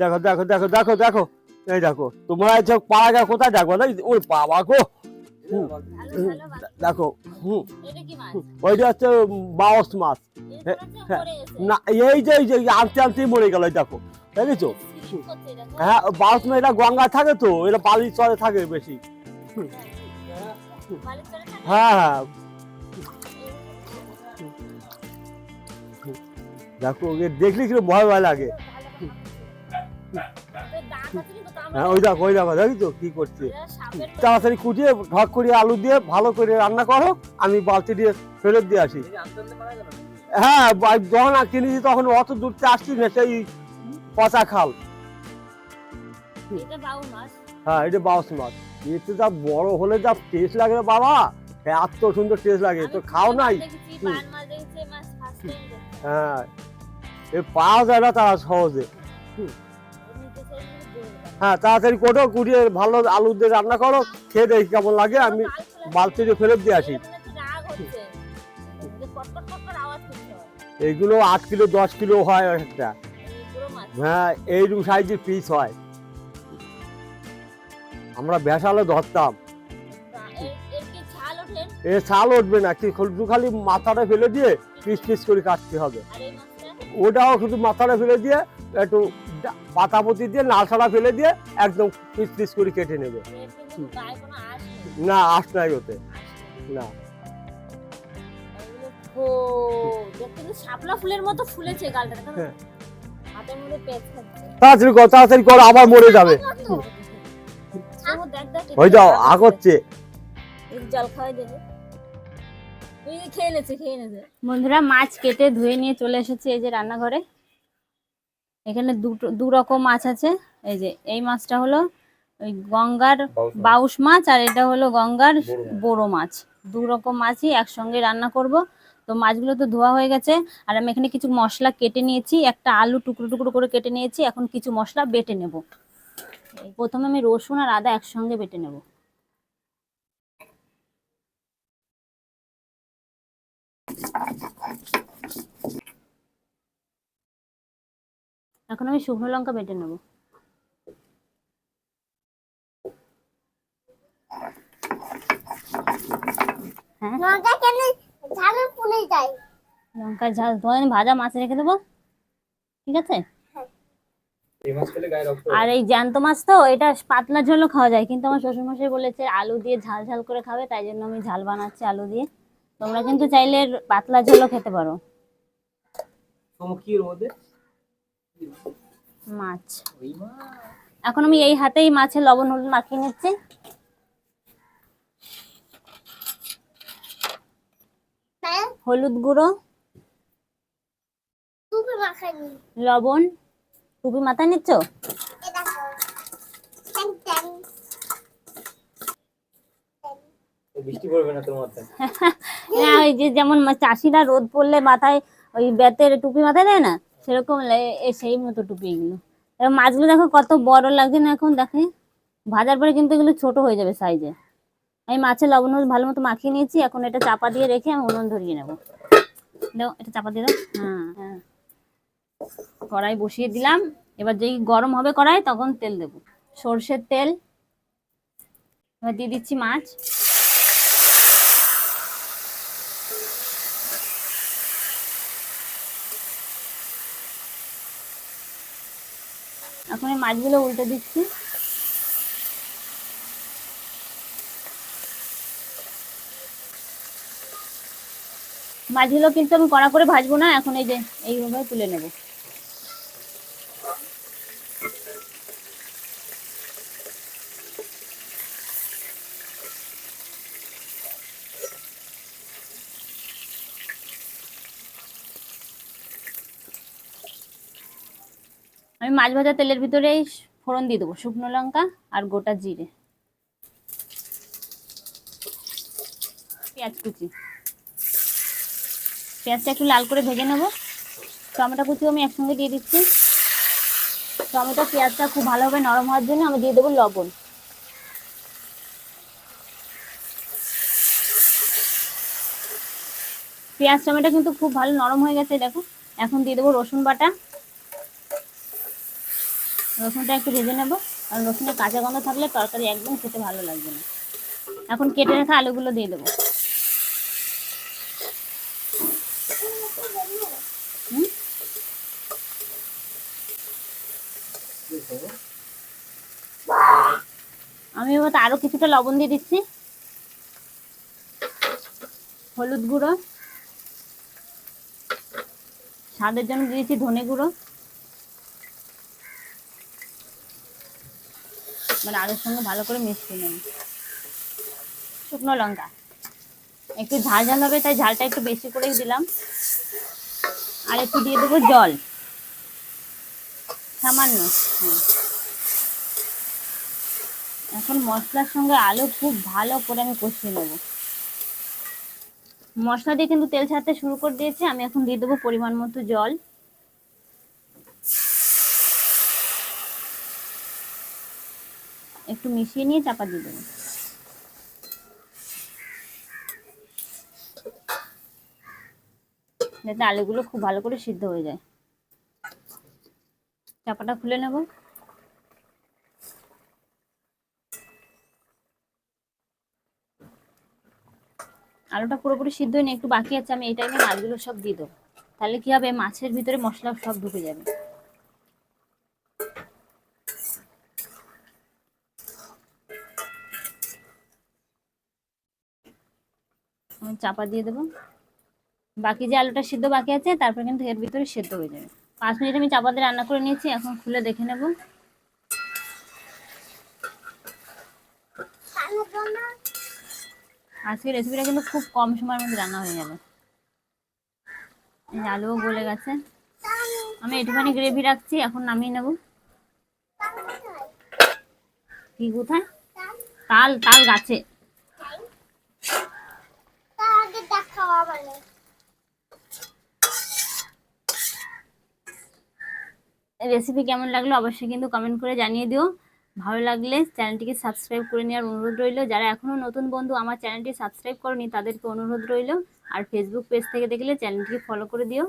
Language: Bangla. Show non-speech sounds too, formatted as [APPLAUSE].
দেখো দেখো দেখো দেখো দেখো। এই দেখো তোমরা এই সব পাড়া গা কোথায় দেখো না? ওর বাবা গো। দেখো হুম। ওইটা হচ্ছে বাউস মাছ। হ্যাঁ, পড়ে না এই যে এই যে আনতে আনতেই মরে গেল দেখো। দেখেছ? হ্যাঁ বাউস মাছ এটা গঙ্গা থাকে তো? এটা বালির চরে থাকে বেশি? হ্যাঁ হ্যাঁ। দেখো ওকে দেখলে কীরকম ভয় ভয় লাগে। হ্যাঁ ওই দেখো ওই দেখো দেখি তো কি করছে? তাড়াতাড়ি কুটিয়ে ঢক করিয়ে আলু দিয়ে ভালো করে রান্না করো, আমি বালতি দিয়ে ফেরত দিয়ে আসি। হ্যাঁ যখন কিনেছি তখন অত দূরতে আসছি না, সেই পচা খাল। হ্যাঁ এটা বাউস মাছ। এতে যা বড় হলে যা টেস্ট লাগে বাবা। এত সুন্দর টেস্ট লাগে, তো খাও নাই। হ্যাঁ এ পাওয়া যায় না তারা সহজে। এমনিতে হ্যাঁ তাড়াতাড়ি কোটো কুড়িয়ে ভালো আলু দিয়ে রান্না করো, খেয়ে দেখি কেমন লাগে, আমি বাল খোলা বালতি দিয়ে ফেরত দিয়ে আসি। এগুলো আট কিলো, দশ কিলো হয় একটা। হ্যাঁ এইরকম সাইজের পিস হয়। আমরা ভেসালে ধরতাম। এ ছাল উঠবে না, কি শুধু খালি মাথাটা ফেলে দিয়ে পিস পিস করে কাটতে হবে। ওটাও শুধু মাথাটা ফেলে দিয়ে একটু ডা- পাতাপতি দিয়ে নালছাড়া ফেলে দিয়ে একদম পিস পিস করে কেটে নেবে। নেই। না আস নাই ওতে। না। ও দেখতে কিন্তু শাপলা ফুলের মতো ফুলেছে গালটা দেখো না? হ্যাঁ। হাতের মধ্যে পেঁচ খাচ্ছে তাড়াতাড়ি কর তাড়াতাড়ি কর আবার মরে যাবে। যাও আগচ্ছে জল খাওয়াই দেবে বন্ধুরা মাছ কেটে ধুয়ে নিয়ে চলে এসেছি এই যে রান্নাঘরে। এখানে দুটো দু রকম মাছ আছে। এই যে এই মাছটা হলো ওই গঙ্গার বাউস মাছ। আর এটা হলো গঙ্গার বড় মাছ। দু রকম মাছই একসঙ্গে রান্না করব। তো মাছগুলো তো ধোয়া হয়ে গেছে আর আমি এখানে কিছু মশলা কেটে নিয়েছি। একটা আলু টুকরো টুকরো করে কেটে নিয়েছি এখন কিছু মশলা বেটে নেব। এই প্রথমে আমি রসুন আর আদা একসঙ্গে বেটে নেব। এখন আমি শুকনো লঙ্কা বেটে নেব। হ্যাঁ। লঙ্কা ঝাল তোমার ভাজা মাছ রেখে দেবো? ঠিক আছে? এই মাছ খেলে গায়ে রক্ত আর এই জ্যান্ত মাছ তো এটা পাতলা ঝোলও খাওয়া যায় কিন্তু আমার শ্বশুরমশাই বলেছে আলু দিয়ে ঝাল ঝাল করে খাবে তাই জন্য আমি ঝাল বানাচ্ছি আলু দিয়ে। তোমরা কিন্তু চাইলে এর পাতলা ঝোলও খেতে পারো। কি এর মধ্যে? মাছ। এখন আমি এই হাতেই মাছে লবণ হলুদ মাখিয়ে নিচ্ছি। হ্যাঁ? হলুদ গুঁড়ো। লবণ। টুপি মাথায় নিচ্ছ? এটা ট্যাং ট্যাং বৃষ্টি পড়বে না তোর মাথায়? [LAUGHS] না ওই যে যেমন চাষিরা রোদ পড়লে মাথায় ওই বেতের টুপি মাথায় দেয় না? সেরকম সেই মতো টুপি এগুলো। এবার মাছগুলো দেখো কত বড় লাগছে না এখন দেখে। ভাজার পরে কিন্তু এগুলো ছোট হয়ে যাবে সাইজে আমি মাছের লবণ ভালো মতো মাখিয়ে নিয়েছি, এখন এটা চাপা দিয়ে রেখে আমি উনুন ধরিয়ে নেব। এটা চাপা দিয়ে দাও। হ্যাঁ হ্যাঁ। কড়াই বসিয়ে দিলাম। এবার যেই গরম হবে কড়াই, তখন তেল দেবো। সর্ষের তেল। এবার দিয়ে দিচ্ছি মাছ। এখন এই মাছগুলো উল্টে দিচ্ছি। মাছগুলো কিন্তু আমি কড়া করে ভাজবো না, এখন এই যে এইভাবে তুলে নেব। আমি মাছ ভাজা তেলের ভিতরে ফোড়ন দিয়ে দেবো, শুকনো লঙ্কা আর গোটা জিরে। পেঁয়াজ কুচি। পেঁয়াজটা একটু লাল করে ভেজে নেব। টমেটো কুচিও আমি একসঙ্গে দিয়ে দিচ্ছি। টমেটো, পেঁয়াজটা খুব ভালোভাবে নরম হওয়ার জন্য আমি দিয়ে দেবো লবণ। পেঁয়াজ, টমেটো কিন্তু খুব ভালো নরম হয়ে গেছে, দেখো। এখন দিয়ে দেবো রসুন বাটা। রসুনটা একটু ভেজে নেব। আর রসুনের কাঁচা গন্ধ থাকলে তরকারি একদম খেতে ভালো লাগবে না। এখন কেটে রাখা আলুগুলো দিয়ে দেবো? আমি এবার আরও কিছুটা লবণ দিয়ে দিচ্ছি। হলুদ গুঁড়ো। স্বাদের জন্য দিয়েছি ধনে গুঁড়ো। মানে আলুর সঙ্গে ভালো করে মিশিয়ে নেব। শুকনো লঙ্কা। একটু ঝাল ঝাল হবে, তাই ঝালটা একটু বেশি করেই দিলাম। আর একটু দিয়ে দেবো জল। সামান্য হ্যাঁ। এখন মশলার সঙ্গে আলু খুব ভালো করে আমি কষিয়ে নেব। মশলা দিয়ে কিন্তু তেল ছাড়তে শুরু করে দিয়েছে, আমি এখন দিয়ে দেবো পরিমাণ মতো জল। একটু মিশিয়ে নিয়ে চাপা দিয়ে দেবো। যাতে আলুগুলো খুব ভালো করে সিদ্ধ হয়ে যায়। চাপাটা খুলে নেব। আলুটা পুরোপুরি সিদ্ধ হয়নি, একটু বাকি আছে, আমি এই টাইমে মাছগুলো সব দিয়ে দেবো। তাহলে কি হবে, মাছের ভিতরে মশলা সব ঢুকে যাবে। আমি চাপা দিয়ে দেবো। বাকি যে আলুটা সিদ্ধ বাকি আছে, তারপর কিন্তু এর ভিতরে সেদ্ধ হয়ে যাবে। পাঁচ মিনিট আমি চাপা দিয়ে রান্না করে নিয়েছি, এখন খুলে দেখে নেব। আজকের রেসিপিটা কিন্তু খুব কম সময়ের মধ্যে রান্না হয়ে যাবে। আলুও গলে গেছে। আমি একটুখানি গ্রেভি রাখছি, এখন নামিয়ে নেব। কি কোথায়? তাল তাল গাছে তার আগে দেখা মানে রেসিপি কেমন লাগল অবশ্যই কিন্তু কমেন্ট করে জানিয়ে দিও। ভালো লাগলে চ্যানেলটিকে সাবস্ক্রাইব করে নেওয়ার অনুরোধ রইল। যারা এখনও নতুন বন্ধু আমার চ্যানেলটি সাবস্ক্রাইব করনি তাদেরকে অনুরোধ রইল। আর ফেসবুক পেজ থেকে দেখলে চ্যানেলটিকে ফলো করে দিও।